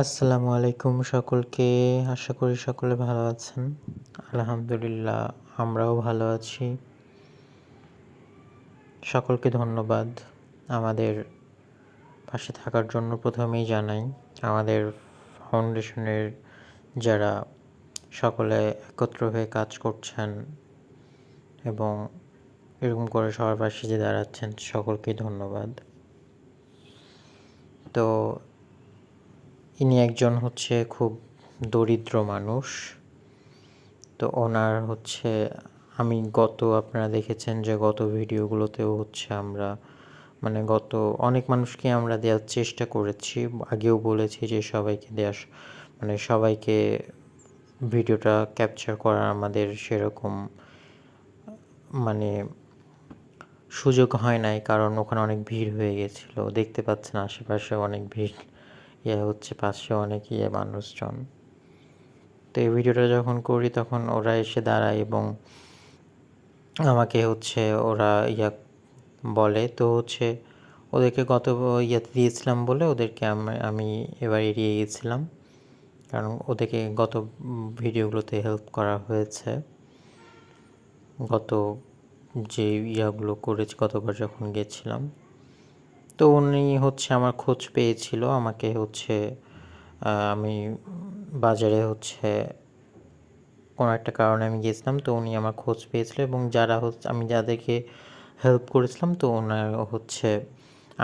আসসালামু আলাইকুম সকলকে। আশা করি সকলে ভালো আছেন। আলহামদুলিল্লাহ, আমরাও ভালো আছি। সকলকে ধন্যবাদ আমাদের পাশে থাকার জন্য প্রথমেই জানাই, আমাদের ফাউন্ডেশনের যারা সকলে একত্র হয়ে কাজ করছেন এবং এরকম করে সবার পাশে যে দাঁড়াচ্ছেন, সকলকে ধন্যবাদ। তো ইনি একজন হচ্ছে খুব দরিদ্র মানুষ। তো ওনার হচ্ছে, আমি গত, আপনারা দেখেছেন যে গত ভিডিওগুলোতেও হচ্ছে আমরা মানে গত, অনেক মানুষকে আমরা দেওয়ার চেষ্টা করেছি। আগেও বলেছি যে সবাইকে দেওয়ার মানে সবাইকে ভিডিওটা ক্যাপচার করার আমাদের সেরকম মানে সুযোগ হয় নাই, কারণ ওখানে অনেক ভিড় হয়ে গেছিল। দেখতে পাচ্ছেন আশেপাশে অনেক ভিড়। ইয়ে হচ্ছে পাশে অনেক ইয়ে মানুষজন। তো এই ভিডিওটা যখন করি তখন ওরা এসে দাঁড়ায় এবং আমাকে হচ্ছে ওরা ইয়া বলে। তো হচ্ছে ওদেরকে গত ইয়াতে দিয়েছিলাম বলে ওদেরকে আমি এবার এড়িয়ে গেছিলাম। কারণ ওদেরকে গত ভিডিওগুলোতে হেল্প করা হয়েছে। গত যে ইয়াগুলো করেছি, গতবার যখন গেছিলাম। তো উনি হচ্ছে আমার খোঁজ পেয়েছিল। আমাকে হচ্ছে আমি বাজারে হচ্ছে কোনো একটা কারণে আমি গিয়েছিলাম, তো উনি আমার খোঁজ পেয়েছিল এবং যারা হচ্ছে, আমি যাদেরকে হেল্প করেছিলাম, তো ওনার হচ্ছে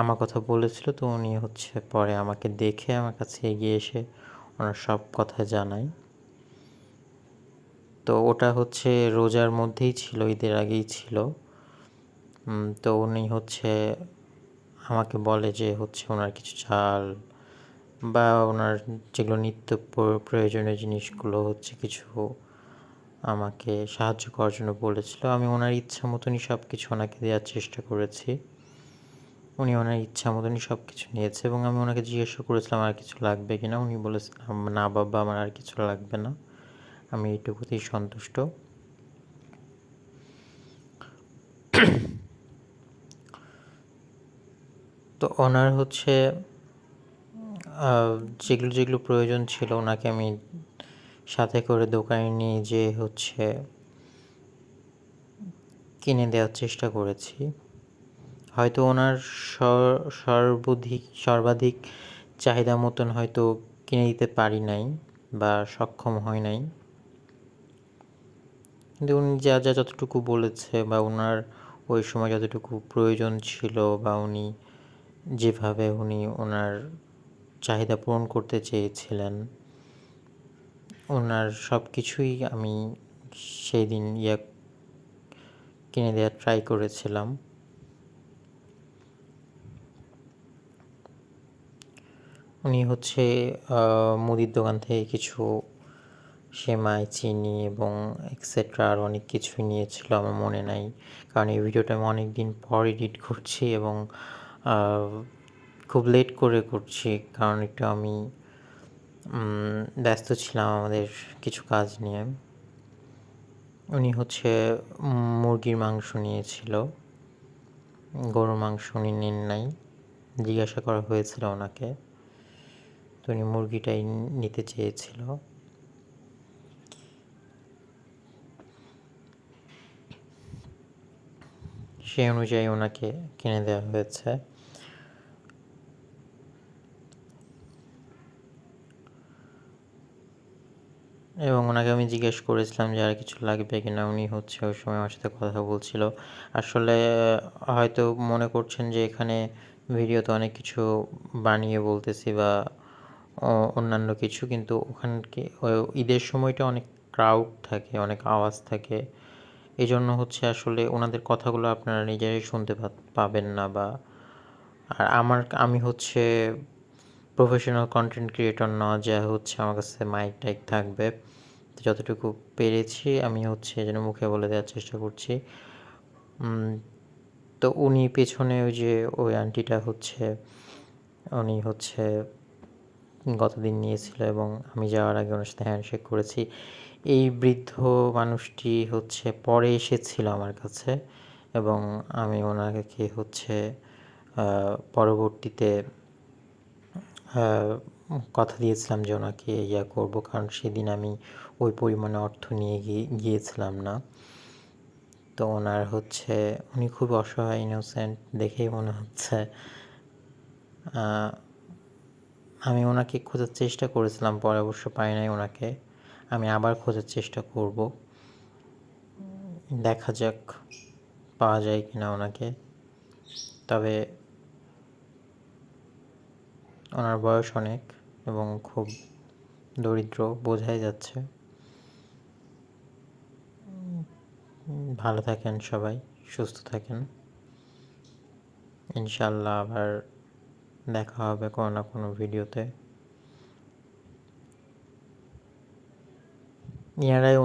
আমার কথা বলেছিল, তো উনি হচ্ছে পরে আমাকে দেখে আমার কাছে এগিয়ে এসে ওনার সব কথা জানায়। তো ওটা হচ্ছে রোজার মধ্যেই ছিল, ঈদের আগেই ছিল। তো উনি হচ্ছে আমাকে বলে যে হচ্ছে ওনার কিছু চাল বা ওনার যেগুলো নিত্য প্রয়োজনীয় জিনিসগুলো হচ্ছে কিছু আমাকে সাহায্য করার জন্য বলেছিল। আমি ওনার ইচ্ছা মতনই সব কিছু ওনাকে দেওয়ার চেষ্টা করেছি। উনি ওনার ইচ্ছা মতনই সব কিছু নিয়েছে এবং আমি ওনাকে জিজ্ঞাসা করেছিলাম, আর কিছু লাগবে কি না উনি বলেছিলাম না বাবা, আমার আর কিছু লাগবে না। আমি এইটুকুতেই সন্তুষ্ট। তো ওনার হচ্ছে যেগুলো যেগুলো প্রয়োজন ছিল ওনাকে আমি সাথে করে দোকানে নিয়ে যে হচ্ছে কিনে দেওয়ার চেষ্টা করেছি। হয়তো ওনার সর্বাধিক সর্বাধিক চাহিদা মতন হয়তো কিনে দিতে পারি নাই বা সক্ষম হয় নাই। কিন্তু উনি যা যা যতটুকু বলেছে বা ওনার ওই সময় যতটুকু প্রয়োজন ছিল বা উনি যেভাবে উনি ওনার চাহিদা পূরণ করতে চেয়েছিলেন, ওনার সব কিছুই আমি সেই দিন ইয়া কিনে দেওয়ার ট্রাই করেছিলাম। উনি হচ্ছে মুদির দোকান থেকে কিছু সেমাই, চিনি এবং এক্সেট্রা আর অনেক কিছুই নিয়েছিল আমার মনে নাই। কারণ এই ভিডিওটা আমি অনেক দিন পর এডিট করছি এবং খুব লেট করে করছি, কারণ একটু আমি ব্যস্ত ছিলাম আমাদের কিছু কাজ নিয়ে। উনি হচ্ছে মুরগির মাংস নিয়েছিল। গরুর মাংস উনি নেন নাই। জিজ্ঞাসা করা হয়েছিল ওনাকে। তো উনি মুরগিটাই নিতে চেয়েছিল। সেই অনুযায়ী ওনাকে কিনে দেওয়া হয়েছে। এবং ওনাকে আমি জিজ্ঞেস করেছিলাম যে আর কিছু লাগবে কিনা, উনি হচ্ছে ওই সময় আমার সাথে কথা বলছিল। আসলে, হয়তো মনে করছেন যে এখানে ভিডিওতে অনেক কিছু বানিয়ে বলতেছি বা অন্যান্য কিছু, কিন্তু ওখানকে ঈদের সময়টা অনেক ক্রাউড থাকে, অনেক আওয়াজ থাকে। এই জন্য হচ্ছে আসলে ওনাদের কথাগুলো আপনারা নিজেরাই শুনতে পাবেন না বা আর আমার আমি হচ্ছে প্রফেশনাল কন্টেন্ট ক্রিয়েটর না, যা হচ্ছে আমার কাছে মাইক টাইক থাকবে। যতটুকু পেরেছি আমি হচ্ছে যেন মুখে বলে দেওয়ার চেষ্টা করছি। তো উনি পেছনে ওই যে ওই আন্টিটা হচ্ছে, উনি হচ্ছে গতদিন নিয়েছিল এবং আমি যাওয়ার আগে ওনার সাথে হ্যান্ডশেক করেছি। এই বৃদ্ধ মানুষটি হচ্ছে পরে এসেছিল আমার কাছে এবং আমি ওনাকে হচ্ছে পরবর্তীতে কথা দিয়েছিলাম যে ওনাকে ইয়া করব কারণ সেদিন আমি ওই পরিমাণে অর্থ নিয়ে গিয়ে, গিয়েছিলাম না। তো ওনার হচ্ছে, উনি খুব অসহায় ইনোসেন্ট দেখেই মনে হচ্ছে। আমি ওনাকে খোঁজার চেষ্টা করেছিলাম, পরে অবশ্য পাই নাই ওনাকে। আমি আবার খোঁজার চেষ্টা করব। দেখা যাক, পাওয়া যায় কি না ওনাকে। তবে ওনার বয়স অনেক এবং খুব দরিদ্র, বোঝাই যাচ্ছে। ভালো থাকেন সবাই, সুস্থ থাকেন। ইনশাল্লাহ আবার দেখা হবে কোনো না কোনো ভিডিওতে। ইয়ারাই